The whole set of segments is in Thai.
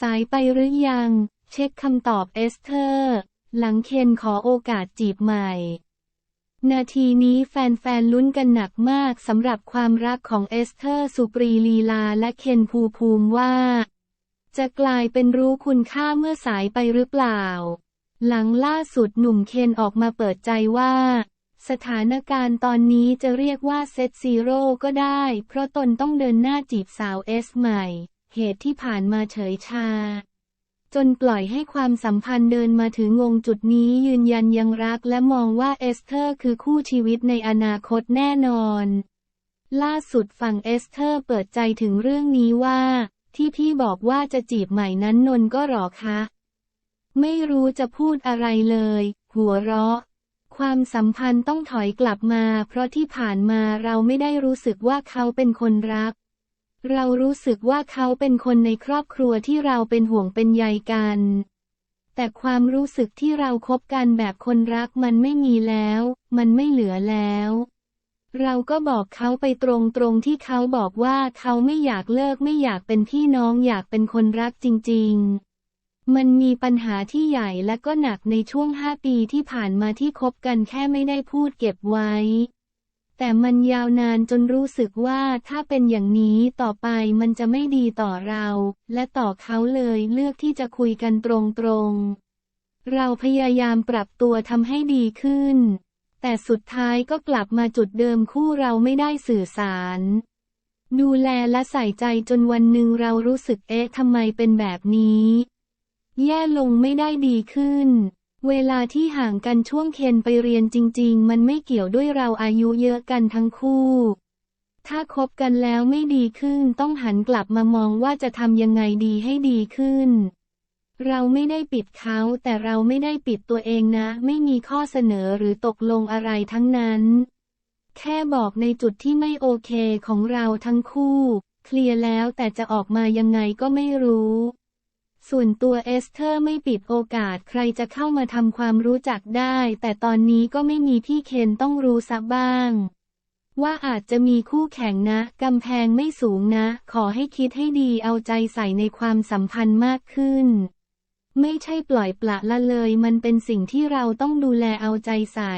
สายไปหรือยัง เช็คคำตอบเอสเธอร์ หลังเคนขอโอกาสจีบใหม่ นาทีนี้แฟนๆลุ้นกันหนักมากสำหรับความรักของเอสเธอร์ สุปรีลีลาและเคนภูภูมิว่า จะกลายเป็นรู้คุณค่าเมื่อสายไปหรือเปล่า หลังล่าสุดหนุ่มเคนออกมาเปิดใจว่าสถานการณ์ตอนนี้จะเรียกว่าเซตซีโร่ก็ได้ เพราะตนต้องเดินหน้าจีบสาวเอสใหม่ เหตุที่ผ่านมาเฉยชา จนปล่อยให้ความสัมพันธ์เดินมาถึงงงจุดนี้ยืนยันยังรักและมองว่าเอสเธอร์คือคู่ชีวิตในอนาคตแน่นอน ล่าสุดฝั่งเอสเธอร์เปิดใจถึงเรื่องนี้ว่า ที่พี่บอกว่าจะจีบใหม่นั้นนนก็หรอคะ ไม่รู้จะพูดอะไรเลย หัวเราะความสัมพันธ์ต้องถอยกลับมา เพราะที่ผ่านมาเราไม่ได้รู้สึกว่าเขาเป็นคนรัก เรารู้สึกว่าเขาเป็นคนในครอบครัวที่เราเป็นห่วงเป็นใยกัน แต่ความรู้สึกที่เราคบกันแบบคนรักมันไม่มีแล้ว มันไม่เหลือแล้ว เราก็บอกเขาไปตรงๆที่เขาบอกว่าเขาไม่อยากเลิกไม่อยากเป็นพี่น้องอยากเป็นคนรักจริง ๆมันมีปัญหาที่ใหญ่และก็หนักในช่วงห้าปีที่ผ่านมาที่คบกันแค่ไม่ได้พูดเก็บไว้ แต่มันยาวนานจนรู้สึกว่าถ้าเป็นอย่างนี้ต่อไปมันจะไม่ดีต่อเรา และต่อเขาเลยเลือกที่จะคุยกันตรงๆ เราพยายามปรับตัวทำให้ดีขึ้น แต่สุดท้ายก็กลับมาจุดเดิมคู่เราไม่ได้สื่อสาร ดูแลและใส่ใจจนวันหนึ่งเรารู้สึกเอ๊ะทำไมเป็นแบบนี้ แย่ลงไม่ได้ดีขึ้น เวลาที่ห่างกันช่วงเคนไปเรียนจริง ๆ มันไม่เกี่ยวด้วยเราอายุเยอะกันทั้งคู่ ถ้าคบกันแล้วไม่ดีขึ้นต้องหันกลับมามองว่าจะทำยังไงดีให้ดีขึ้น เราไม่ได้ปิดเขาแต่เราไม่ได้ปิดตัวเองนะ ไม่มีข้อเสนอหรือตกลงอะไรทั้งนั้น แค่บอกในจุดที่ไม่โอเคของเราทั้งคู่ เคลียร์แล้วแต่จะออกมายังไงก็ไม่รู้ ส่วนตัวเอสเธอร์ไม่ปิดโอกาสใครจะเข้ามาทำความรู้จักได้ แต่ตอนนี้ก็ไม่มีพี่เคนต้องรู้ซะบ้าง ว่าอาจจะมีคู่แข่งนะกำแพงไม่สูงนะ ขอให้คิดให้ดีเอาใจใส่ในความสัมพันธ์มากขึ้น ไม่ใช่ปล่อยปละละเลย มันเป็นสิ่งที่เราต้องดูแลเอาใจใส่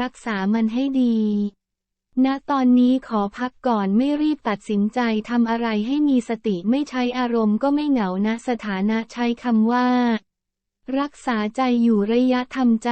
รักษามันให้ดี ณตอนนี้ขอพักก่อนไม่รีบตัดสินใจทำอะไรให้มีสติไม่ใช้อารมณ์ก็ไม่เหงานะสถานะใช้คำว่า รักษาใจอยู่ระยะทำใจ